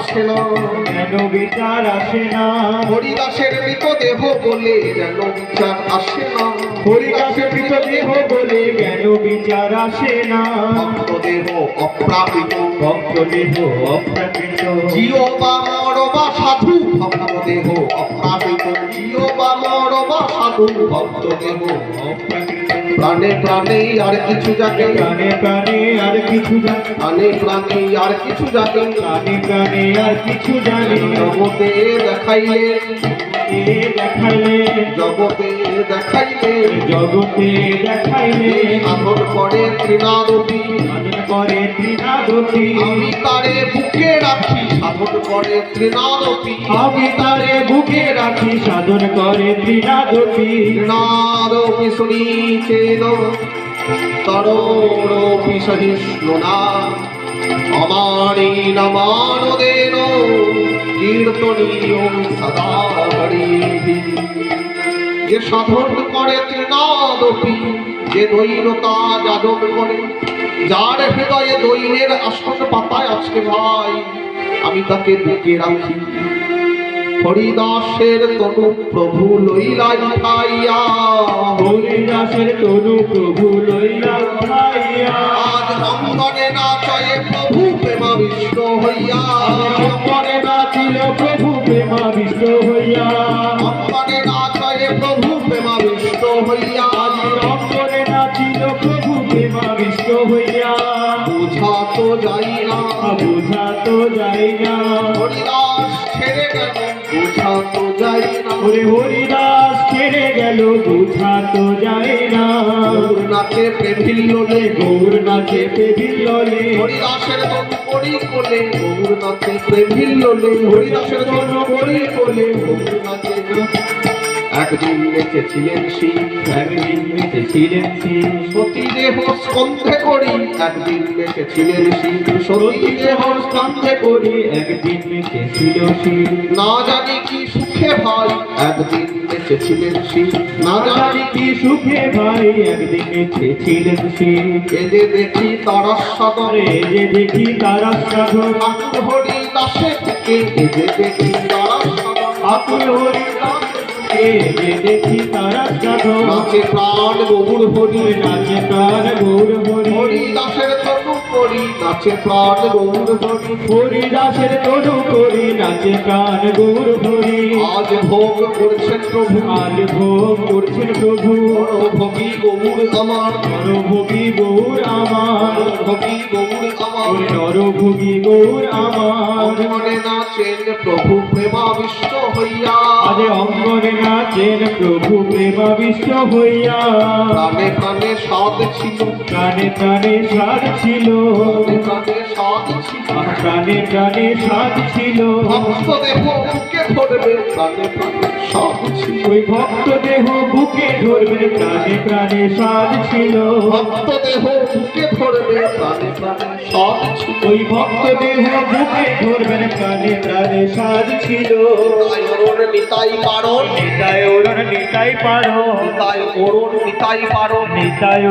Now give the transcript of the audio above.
আসে না? কেন বিচার আসে না? হরিদাসের মৃতদেহ বলে যেন বিচার আসে না। হরিদাসে মৃত বলে কেন বিচার আসে না? ভক্তদেহ অপ্রাকৃত। ভক্ত দেহ অপ্রাকৃত। জিও বা মর বা সাধু ভক্তদেহ অপ্রাকৃত। জিও বা মর বা সাধু ভক্তদেহ অপ্রাকৃত। প্রাণে প্রাণে আর কিছু যাকে প্রাণে প্রাণে আর কিছু প্রাণে প্রাণে আর কিছু যাকে প্রাণে প্রাণে আর কিছু জানি জগতে দেখাইলে। দেখাইলে। জগতে দেখাইলে। জগতে দেখাইলে। করে তৃণাগতি আমি তারে বুকে রাখি। সাধন করে তৃণাদপি আমি তারে রাখি সাধন করে তৃণাগতি তৃণাদপি শুনিছেন তরোরপি সহিষ্ণু না। অমানি নমানদেন কীর্তনীয় সদা যে সাধন করে তৃণাদপি যে দৈনতা যাজন করে, যার হৃদয়ে দৈনের আসন পাতায় আছে ভাই, আমি তাকে বুকে রাখি। হরিদাসের তনু প্রভু লইলাই খাইয়া হরিদাসের তনু প্রভু আজ অঙ্গনে নাচয়ে প্রভু প্রেমাবিষ্ট হইয়া। অঙ্গনে নাচিল প্রভু হইয়া। অঙ্গনে প্রভু হইয়া। অঙ্গনে নাচিল প্রভু হইয়া। বুঝা তো যাই না। বুঝা তো যাই না। হরিদাস ছেড়ে বুঝা না ওরে হরিদাস ছেড়ে গেল বুঝা তো যায় না। গৌর নাচে প্রেমিল্ললে গৌর নাচে পেভিল্ললে হরিদাসের করি কোলে গৌর নাচে প্রেমিল্ললে হরিদাসের করি কোলে গৌর নাচে একদিন নেচেছিলেন শিব একদিন মেতে ছিলেন শিব। সতী দেহ স্কন্ধে করি একদিন নেচেছিলেন শিব। সতী দেহ স্কন্ধে করি একদিন মেতে ছিল শিব। না জানি কি সুখে ভাই। একদিন নেচেছিলেন শিব না জানি কি সুখে ভাই একদিন মেতে ছিলেন শিব এ যে দেখি তারা আরে যে দেখি তারা ঠাকুর হরি দাসে থেকে। এ যে দেখি তারা হরিদাস এ যে দেখি তারা সাধন নাচে প্রাণ গৌর হরি। নাচে প্রাণ গৌর হরি। হরি দাসের করি নাচে প্রাণ গৌর হরি হরিদাসের তনু করি নাচে প্রাণ গৌর হরি আজ ভোগ করছেন প্রভু। আজ ভোগ করছেন প্রভু। ভোগী গৌর আমার। নরভোগী গৌর আমার। ভোগী গৌর আমার। নরভোগী গৌর আমার। অঙ্গনে নাচেন প্রভু প্রেমাবিষ্ট হইয়া। আরে অঙ্গনে নাচেন প্রভু প্রেমাবিষ্ট হইয়া। প্রাণে প্রাণে সাদ ছিল। প্রাণে প্রাণে সাদ ছিল। কানে প্রাণে সাধ ছিল প্রাণে প্রাণে ছিল। ভক্ত দেহ বুকে ধরবে ছিল। ওই ভক্ত দেহ বুকে ধরবে প্রাণে প্রাণে সার ছিল। ভক্ত দেহ বুকে ধরবে ওই ভক্ত দেহ বুকে ধরবেন প্রাণে প্রাণে সার ছিল। অরুণ নিতাই পারণ। নিতাই ওরণ নিতাই পারো তাই অরুণ নিতাই পারণ। নিতাই